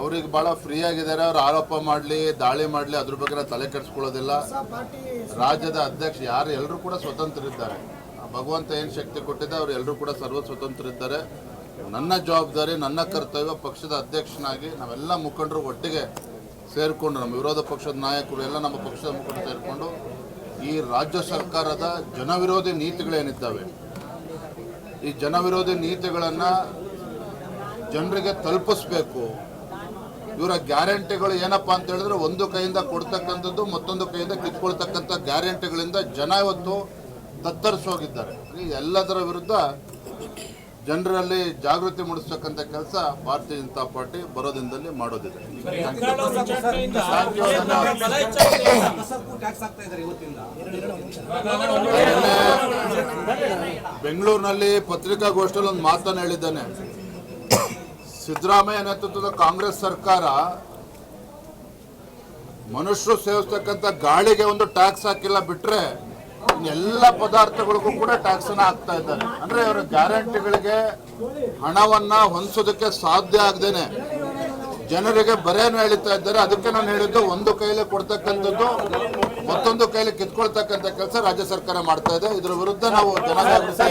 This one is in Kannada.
ಅವ್ರಿಗೆ ಬಹಳ ಫ್ರೀ ಆಗಿದ್ದಾರೆ ಅವ್ರು ಆರೋಪ ಮಾಡಲಿ ದಾಳಿ ಮಾಡಲಿ ಅದ್ರ ಬಗ್ಗೆ ತಲೆ ಕೆಡಿಸ್ಕೊಳ್ಳೋದಿಲ್ಲ. ರಾಜ್ಯದ ಅಧ್ಯಕ್ಷ ಯಾರು ಎಲ್ಲರೂ ಕೂಡ ಸ್ವತಂತ್ರರಿದ್ದಾರೆ. ಆ ಭಗವಂತ ಏನು ಶಕ್ತಿ ಕೊಟ್ಟಿದೆ ಅವ್ರು ಎಲ್ಲರೂ ಕೂಡ ಸರ್ವ ಸ್ವತಂತ್ರರಿದ್ದಾರೆ. ನನ್ನ ಜವಾಬ್ದಾರಿ ನನ್ನ ಕರ್ತವ್ಯ ಪಕ್ಷದ ಅಧ್ಯಕ್ಷನಾಗಿ ನಾವೆಲ್ಲ ಮುಖಂಡರು ಒಟ್ಟಿಗೆ ಸೇರಿಕೊಂಡು ನಮ್ಮ ವಿರೋಧ ಪಕ್ಷದ ನಾಯಕರು ಎಲ್ಲ ನಮ್ಮ ಪಕ್ಷದ ಮುಖಂಡರು ಸೇರಿಕೊಂಡು ಈ ರಾಜ್ಯ ಸರ್ಕಾರದ ಜನವಿರೋಧಿ ನೀತಿಗಳೇನಿದ್ದಾವೆ ಈ ಜನವಿರೋಧಿ ನೀತಿಗಳನ್ನು ಜನರಿಗೆ ತಲುಪಿಸ್ಬೇಕು ಇವರ ಗ್ಯಾರಂಟಿಗಳು ಏನಪ್ಪ ಅಂತ ಹೇಳಿದ್ರೆ ಒಂದು ಕೈಯಿಂದ ಕೊಡ್ತಕ್ಕಂಥದ್ದು ಮತ್ತೊಂದು ಕೈಯಿಂದ ಕಿತ್ಕೊಳ್ತಕ್ಕಂಥ ಗ್ಯಾರಂಟಿಗಳಿಂದ ಜನ ಇವತ್ತು ತತ್ತರಿಸಿ ಹೋಗಿದ್ದಾರೆ ಈ ಎಲ್ಲದರ ವಿರುದ್ಧ ಜನರಲ್ಲಿ ಜಾಗೃತಿ ಮೂಡಿಸ್ತಕ್ಕಂಥ ಕೆಲಸ ಭಾರತೀಯ ಜನತಾ ಪಾರ್ಟಿ ಬರೋದಿಂದಲ್ಲಿ ಮಾಡೋದಿದೆ ಬೆಂಗಳೂರಿನಲ್ಲಿ ಪತ್ರಿಕಾಗೋಷ್ಠಿಯಲ್ಲಿ ಒಂದು ಮಾತನ್ನು ಹೇಳಿದ್ದಾನೆ. ಸಿದ್ದರಾಮಯ್ಯ ನೇತೃತ್ವದ ಕಾಂಗ್ರೆಸ್ ಸರ್ಕಾರ ಮನುಷ್ಯರು ಸೇವಿಸ್ತಕ್ಕಂಥ ಗಾಳಿಗೆ ಒಂದು ಟ್ಯಾಕ್ಸ್ ಹಾಕಿಲ್ಲ ಬಿಟ್ರೆ ಎಲ್ಲ ಪದಾರ್ಥಗಳಿಗೂ ಕೂಡ ಟ್ಯಾಕ್ಸ್ ಹಾಕ್ತಾ ಇದ್ದಾರೆ. ಅಂದ್ರೆ ಅವರ ಗ್ಯಾರಂಟಿಗಳಿಗೆ ಹಣವನ್ನ ಹೊಂದಿಸೋದಕ್ಕೆ ಸಾಧ್ಯ ಆಗದೇನೆ. ಜನರಿಗೆ ಬರೆಯನ್ನು ಹೇಳ್ತಾ ಇದ್ದಾರೆ. ಅದಕ್ಕೆ ನಾನು ಹೇಳಿದ್ದು ಒಂದು ಕೈಲಿ ಕೊಡ್ತಕ್ಕಂಥದ್ದು ಮತ್ತೊಂದು ಕೈಲಿ ಕಿತ್ಕೊಳ್ತಕ್ಕಂಥ ಕೆಲಸ ರಾಜ್ಯ ಸರ್ಕಾರ ಮಾಡ್ತಾ ಇದೆ. ಇದರ ವಿರುದ್ಧ ನಾವು ಜನಜಾಗೃತಿ